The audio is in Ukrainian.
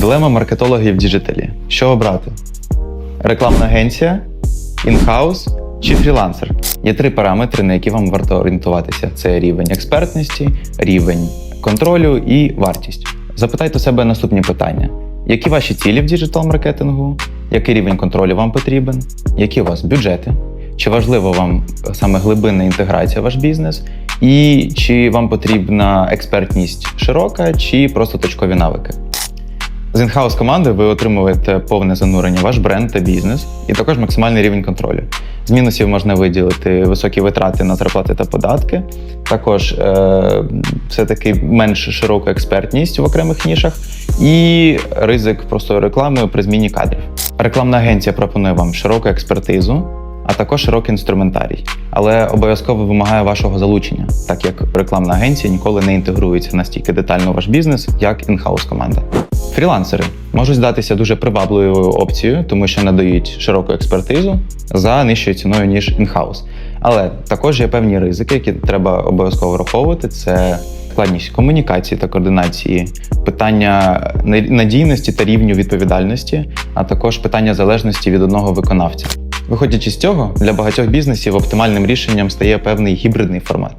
Дилема маркетологів в діджиталі. Що обрати? Рекламна агенція, інхаус чи фрілансер? Є три параметри, на які вам варто орієнтуватися: це рівень експертності, рівень контролю і вартість. Запитайте себе наступні питання: які ваші цілі в діджитал-маркетингу? Який рівень контролю вам потрібен? Які у вас бюджети? Чи важливо вам саме глибинна інтеграція в ваш бізнес? І чи вам потрібна експертність широка, чи просто точкові навики? З інхаус команди ви отримуєте повне занурення ваш бренд та бізнес, і також максимальний рівень контролю. З мінусів можна виділити високі витрати на зарплати та податки, також е, все-таки менш широку експертність в окремих нішах і ризик простої реклами при зміні кадрів. Рекламна агенція пропонує вам широку експертизу, а також широкий інструментарій, але обов'язково вимагає вашого залучення, так як рекламна агенція ніколи не інтегрується настільки детально у ваш бізнес, як інхаус команда. Фрілансери можуть здатися дуже привабливою опцією, тому що надають широку експертизу за нижчою ціною ніж інхаус. Але також є певні ризики, які треба обов'язково враховувати. Це складність комунікації та координації, питання надійності та рівню відповідальності, а також питання залежності від одного виконавця. Виходячи з цього, для багатьох бізнесів оптимальним рішенням стає певний гібридний формат.